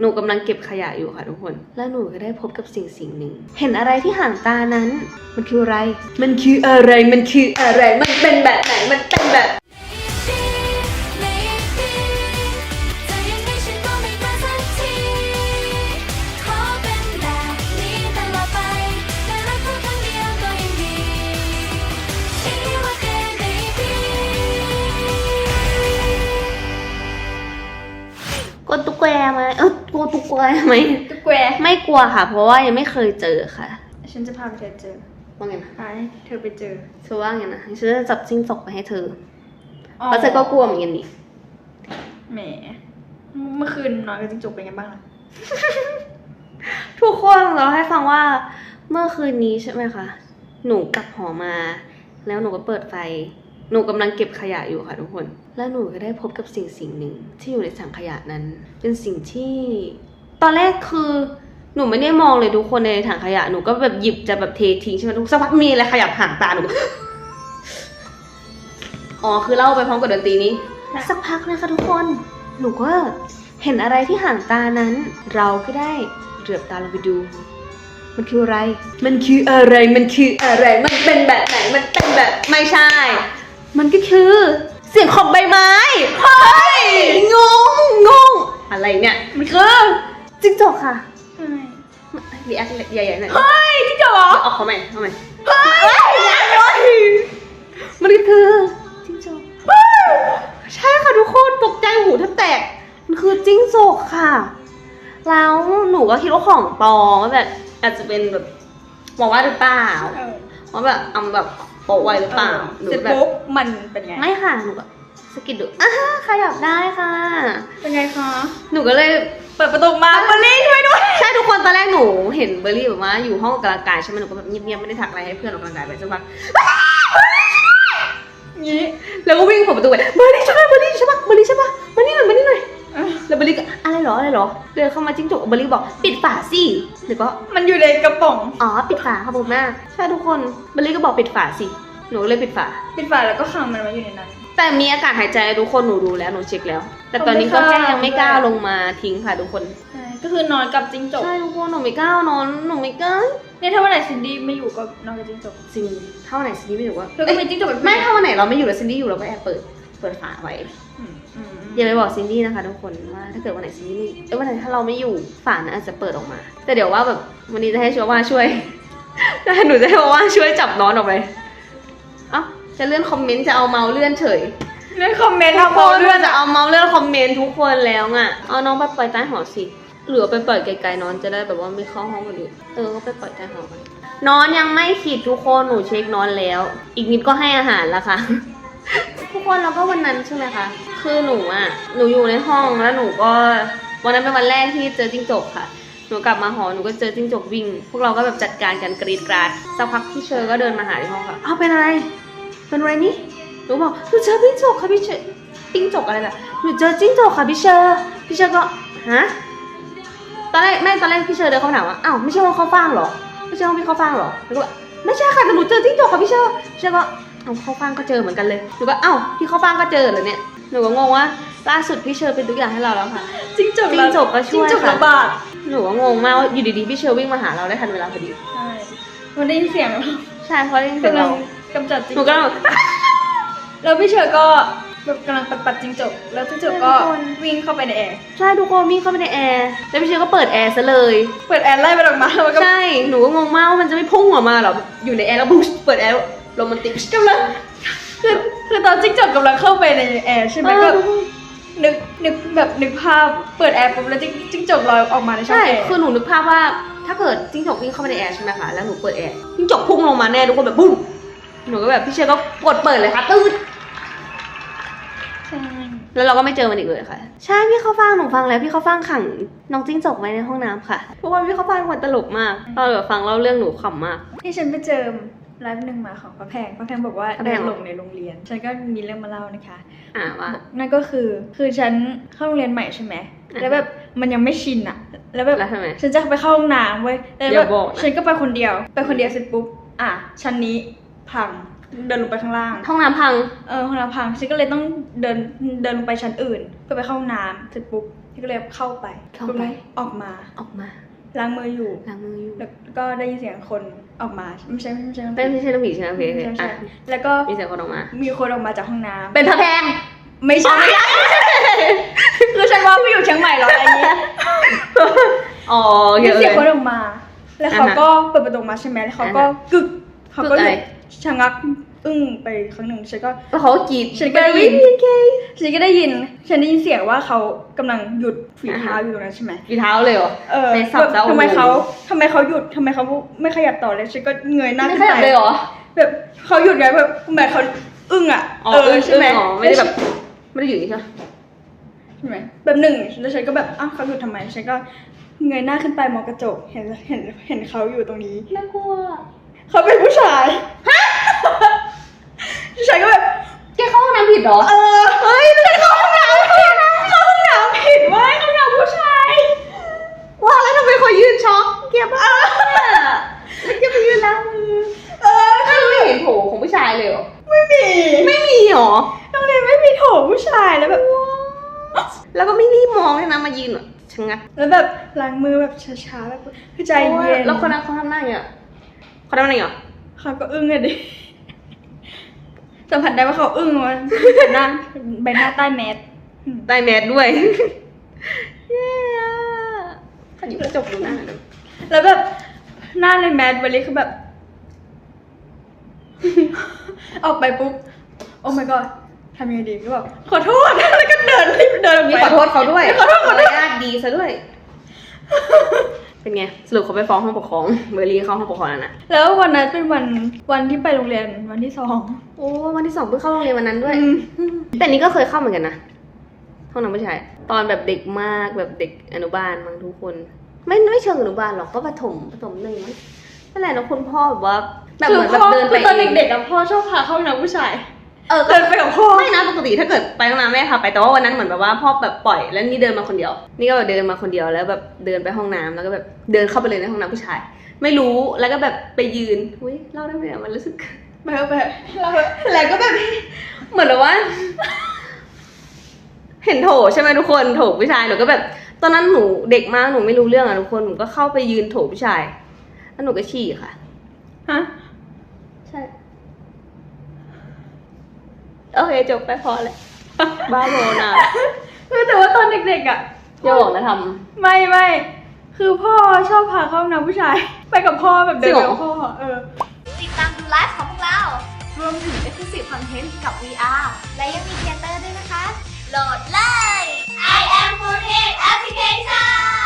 หนูกำลังเก็บขยะอยู่ค่ะทุกคน แล้วหนูก็ได้พบกับสิ่งสิ่งหนึ่ง เห็นอะไรที่ห่างตานั้น มันคืออะไร มันคืออะไร มันคืออะไร มันเป็นแบบไหน มันเป็นแบบ ลัวตุ๊กแกไหมตุ๊กแกไม่กลัวค่ะ เพราะว่ายังไม่เคยเจอค่ะ ฉันจะพาไปเธอเจอว่าไงนะพาให้เธอไปเจอเธอว่าไงนะฉันจะจับจิ้งจกไปให้เธอเพราะเธอก็กลัวเหมือนกันนี่แหมเมื่อคืนนอนกับจิ้งจกเป็นไงบ้างล่ะทุกคนเราให้ฟังว่า เมื่อคืนนี้ใช่ไหมคะหนูกลับหอมา แล้วหนูก็เปิดไฟ หนูกำลังเก็บขยะอยู่ค่ะทุกคน แล้วหนูก็ได้พบกับสิ่งสิ่งหนึ่งที่อยู่ในถังขยะนั้น เป็นสิ่งที่ต อนแรกคือหนูไม่ได้มองเลยทุกคนในถังขยะหนูก็แบบหยิบจะแบบเททิ้งใช่ไหมทุกสักพักมีอะไรขยับห่างตาหนูก็อ๋อคือเล่าไปพร้อมกับดนตรีนี้ค่ะสักพักนะคะทุกคน หนูก็เห็นอะไรที่ห่างตานั้น เราก็ได้เหลือบตาลงไปดู มันคืออะไร มันคืออะไรมันคืออะไร มันเป็นแบบไหนมันเป็นแบบไม่ใช่ มันก็คือ เสียงของใบไม้เฮ้ยงงงงอะไรเนี่ยมันคือ จิ้งจกค่ะใช่รีแอคใหญ่ๆหน่อยเฮ้ยจิ้งจกเหรอเอาเขาใหม่เขาใหม่เฮ้ยมันก็คือจิ้งจกใช่ค่ะทุกคนตกใจหูแทบแตก มันคือจิ้งจกค่ะ แล้วหนูก็คิดว่าของปลอมว่าแบบอาจจะเป็นแบบบอกว่าหรือเปล่าเออว่าแบบเอาแบบโปะไว้หรือเปล่าหรือเสร็จแบบปุ๊บมันเป็นไงไม่ค่ะหนูก็สะกิดดูอ่าขยับได้ค่ะ เป็นไงคะหนูก็เลย เปิดประตูมาเบอร์รี่ช่วยด้วย ใช่ทุกคนตอนแรกหนูเห็นเบอร์รี่แบบว่าอยู่ห้องออกกำลังกายใช่ไหมหนูก็แบบเงียบๆไม่ได้ทักอะไรให้เพื่อนออกกำลังกายไปสักพักงี้แล้วก็วิ่งเปิดประตูไปเบอร์รี่ใช่ปะเบอร์รี่ใช่ปะเบอร์รี่ใช่ปะมานี่หน่อยมานี่หน่อยแล้วเบอร์รี่ก็อะไรเหรออะไรเหรอเดินเข้ามาจิ้งจกเบอร์รี่บอกปิดฝาสิหรือก็มันอยู่ในกระป๋องอ๋อปิดฝาขอบคุณมากใช่ทุกคนเบอร์รี่ก็บอกปิดฝาสิหนูก็เลยปิดฝา ปิดฝาแล้วก็ขังมันไว้อยู่ในนั้น แต่มีอากาศหายใจทุกคนหนูดูแล้วหนูเช็คแล้ว แต่ตอนนี้ก็แค่ยังไม่กล้าลงมาทิ้งค่ะทุกคนใช่ก็คือนอนกับจิ้งจกใช่ทุกคนหนูไม่กล้านอนหนูไม่กล้าเนี่ยถ้าวันไหนซินดี้ไม่อยู่ก็นอนกับจิ้งจกจริงถ้าวันไหนซินดี้ไม่อยู่ว่าเธอก็มีจิ้งจกเป็นเพื่อน ไม่ถ้าวันไหนเราไม่อยู่แล้วซินดี้อยู่เราก็แอบเปิดเปิดฝาไว้อืมอืมอืมอย่าไปบอกซินดี้นะคะทุกคนว่าถ้าเกิดวันไหนซินดี้ไม่เอ้ยวันไหนถ้าเราไม่อยู่ฝาน่ะอาจจะเปิดออกมา แต่เดี๋ยวว่าแบบวันนี้จะให้ชัวว่าช่วยจะให้หนูจะให้ว่าช่วยจับน้อนออกไปเอ้า จะเลื่อนคอมเมนต์จะเอาเมาส์เลื่อนเฉยเล่นคอมเมนต์ทุเอากโมคนเลื่อนจะอะเอาเมาส์เลื่อนคอมเมนต์ทุกคนแล้วอะเอาน้องไปปล่อยใต้หอสิหรือเอาไปปล่อยไกลๆนอนจะได้แบบว่าไม่เข้าห้องคนอื่นเออก็ไปปล่อยใต้หอกันนอนยังไม่ขีดทุกคนหนูเช็คนอนแล้ว อีกนิดก็ให้อาหารแล้วค่ะทุกคนแล้วก็วันนั้นใช่ไหมคะคือหนูอะหนูอยู่ในห้องแล้วหนูก็วันนั้นเป็นวันแรกที่เจอจิ้งจกค่ะหนูกลับมาหอหนูก็เจอจิ้งจกวิ่ง พวกเราก็แบบจัดการกันกรีดกราดสักพักพี่เชอร์ก็เดินมาหาในห้องค่ะอ้าวเป็นอะไร เป็นอะไรนี่หนูบอกหนูเจอจิ้งจกค่ะพี่เชอร์จิ้งจกอะไรล่ะหนูเจอจิ้งจกค่ะพี่เชอร์พี่เชอร์ก็ฮะตอนแรกไม่ตอนแรกพี่เชอร์เดินเข้ามาถามว่าอ้าวไม่ใช่ห้องเข้าฟางเหรอไม่ใช่ห้องพี่เข้าฟางเหรอหนูก็แบบไม่ใช่ค่ะแต่หนูเจอจิ้งจกค่ะพี่เชอร์พี่เชอร์ก็เอาเข้าฟางก็เจอเหมือนกันเลยหนูก็เอ้าพี่เข้าฟางก็เจอเหรอเนี่ยหนูก็งงว่าล่าสุดพี่เชอร์เป็นทุกอย่างให้เราแล้วค่ะจิ้งจกจิ้งจกก็ช่วยจิ้งจกค่ะระบาดหนูก็งงมากว่าอยู่ดีๆพี่เชอร์วิ่งมาหาเราได้ทันเวลาพอดีใช่มันได้ยินเสียงแล้วใช่เพราะได้ยินเสียงกำลัเราง กำจัดจิ้งหนูจก็กแบบแล้วพี่เชอร์ก็แบบกำลังปัดปัดจิ้งจก แล้วจิ้งจกก็ทุกคนวิ่งเข้าไปในแอร์ใช่ทุกคนวิ่งเข้าไปในแอร์แล้วพี่เชอร์ก็เปิดแอร์ซะเลยเปิดแอร์ไล่มันออกมาแล้วมันก็ใช่หนูก็งงมากว่ามันจะไม่พุ่งออกมาหรออยู่ในแอร์แล้วปุ๊บเปิดแอร์โรแมนติกกำลังคือคือตอนจิ้งจกกำลังเข้าไปในแอร์ใช่ไหมก็เออนึกนึกแบบนึกภาพเปิดแอร์ปุ๊บแล้วจิ้งจิ้งจกลอยออกมาในช่องใช่แอร์คือหนูนึกภาพว่าถ้าเกิดจิ้งจกวิ่งเข้าไปในแอร์ใช่ไหมคะแล้วหนูเปิดแอร์จิ้งจกพุ่งลงมาแน่ทุกคนแบบปุ้ม หนูก็แบบพี่เชยร์ก็กดเปิดเลยค่ะตืดใช่แล้วเราก็ไม่เจอมันอีกเลยค่ะ ใช่พี่เขาฟังหนูฟังแล้วพี่เขาฟังขังน้องจิ้งจกไว้ในห้องน้ำค่ะทุกคนพี่เขาฟังเป็นคนตลกมากตอนแบบฟังเล่าเรื่องหนูขำมากที่ฉันไปเจอไลฟ์หนึ่งมาของพระแพงพระแพงบอกว่าพระแพเดิงนเหรหลองในโรงเรียน ฉันก็มีเรื่องมาเล่านะคะอ่าว่านั่นก็คือคือฉันเข้าโรงเรียนใหม่ใช่ไหมแล้วแบบมันยังไม่ชินอะแล้วแบบแล้วทำไมฉันจะไปเข้าห้องน้ำเว้ยแล้วอย่าแบบบอกนะฉันก็ไปคนเดียว ไปคนเดียวเสร็จปุ๊บอะชั้นนี้ พัง เดินลงไปข้างล่าง ห้องน้ำพัง เออห้องน้ำพังฉันก็เลยต้องเดินเดินลงไปชั้นอื่น เพื่อไปเข้าห้องน้ำเสร็จปุ๊บก็เลยเข้าไปเข้าไป ออกมาออกมาล้างมืออยู่ ล้างมืออยู่แล้วก็ได้ยินเสียงคนออกมาไม่ใช่ไม่ใช่ไม่ไม่ใช่น้ำผีใช่ไหมโอเคโอเคไม่ใช่อะแล้วก็มีเสียงคนออกมา มีคนออกมาจากห้องน้ำ เป็นพระแพง ไม่ใช่ คือฉันว่าไปอยู่เชียงใหม่หรออะไรอย่างเงี้ยอ๋อโอเคมีโอเสียงเคคนออกมา แล้วเขาอ่าฮะก็เปิดประตูมาใช่ไหมแล้วเขาก็อ่าฮะกึก เขาก็กึกอะไร ชะงักอึ้งไปครั้งหนึ่งฉันก็ แล้วเขาก็กรีดฉันก็ได้ยินไม่มีใครฉันก็ได้ยิน ฉันได้ยินเสียงว่าเขากำลังหยุดฝีเท้าอ่าฮะอยู่ตรงนั้นใช่ไหม กีเท้าเลยเหรอ เออในสับแบบเจ้าทำไมโอ้โหเขาทำไมเขาหยุดทำไมเขาไม่ขยับต่อเลยฉันก็เงยหน้าไม่ขึ้นขยับไปเลยเหรอ แบบเขาหยุดไงแบบเหมือนเขาอึ้งอะอ๋อเอออึ้งใช่ไหมอ๋อไม่ได้แบบ ไม่ได้อยู่นี่ใช่ไหมใช่ไหมแบบหนึ่งแล้วฉันก็แบบอ้าวเขาหยุดทำไมฉันก็เงยหน้าขึ้นไปมองกระจกเห็นเห็นเห็นเขาอยู่ตรงนี้ น่ากลัว เขาเป็นผู้ชาย ฉันก็แบบแกเข้าห้องน้ำผิดเหรอ เออเฮ้ยฉันเข้าห้องน้ำผิดเข้าห้องน้ำผิดเว้ยห้องน้ำผู้ชายว่าแล้วทำไมเขายืนช็อกเกียบอะแล้วแกไปยืนล้างมือเออถ้าไม่เห็นโถของผู้ชายเลยเหรอไม่มีไม่มีเหรอโรงเรียนไม่มีโถผู้ชายแล้วแบบ แล้วก็ไม่รีบมองเลยนะมายืนแบบชะงักแล้วแบบล้างมือแบบช้าๆแบบคือใจเย็นแล้วคนนั้นเขาทำหน้าอย่างเงี้ยเขาทำหน้าอย่างเงี้ยเขาก็อึ้งอะดิ สัมผัสได้ว่าเขาอึ้งว่าหน้าใบหน้าใต้แมสอืมได้แมสด้วยเย้อะขยิบกระจกดูหน้าหน่อยแล้วแบบหน้าในแมสวันนี้คือแบบ ออกไปปุ๊บ โอ้ my god ทำยังไงดีก็แบบขอโทษแล้วก็เดินรีบเดินออกมีไปขอโทษเขาด้วยขอโทษเขามาด้วยรยาทดีซะด้วย เป็นไง สรุปเขาไปฟ้องห้องปกครอง เบอร์ลีเข้าห้องปกครองแล้วนะแล้ววันนั้นเป็นวันวันที่ไปโรงเรียนวันที่สอง โอ้วันที่สองเพิ่งเข้าโรงเรียนวันนั้นด้วย อืม แต่นี่ก็เคยเข้าเหมือนกันนะห้องน้ำผู้ชายตอนแบบเด็กมากแบบเด็กอนุบาลมั้งทุกคน ไม่ไม่เชิงอนุบาลหรอกก็ประถมประถมหนึ่งมั้งนั่นแหละแล้วคุณพ่อแบบว่าแบบเหมือนแบบเดินไปคือตอนเองเด็กๆอะพ่อชอบพาเข้าห้องน้ำผู้ชาย เออก็เดินไปกับพ่อไม่นะปกติถ้าเกิดไปห้องน้ำแม่พาไปแต่ว่าวันนั้นเหมือนแบบว่าพ่อแบบปล่อยแล้วนี่เดินมาคนเดียว นี่ก็แบบเดินมาคนเดียวแล้วแบบเดินไปห้องน้ำแล้วก็แบบเดินเข้าไปเลยในห้องน้ำผู้ชาย ไม่รู้แล้วก็แบบไปยืนอุ้ยเล่าได้ไหมอะมันรู้สึกไปเอาไปเราไปแล้วก็แบบเหมือนแบบว่า เห็นโถใช่ไหมทุกคนโถผู้ชายหนูก็แบบ ตอนนั้นหนูเด็กมากหนูไม่รู้เรื่องอะทุกคนหนูก็เข้าไปยืนโถผู้ชายแล้วหนูก็ฉี่ค่ะฮะใช่ โอเคจบไปพอแล้วบ้าโบนะเออแต่ว่าตอนเด็กๆอะอย่าบอกนะทไม่ไม่คือพ่อชอบพาเข้าห้องน้ำผู้ชาย ไปกับพ่อแบบเดินจริงเหรไปอกับพ่อเออติดตามดูไลฟ์ของพวกเรา รวมถึง Exclusive Content กับ VR และยังมีเทเตอร์ด้วยนะคะ โหลดเลย I am 48 Application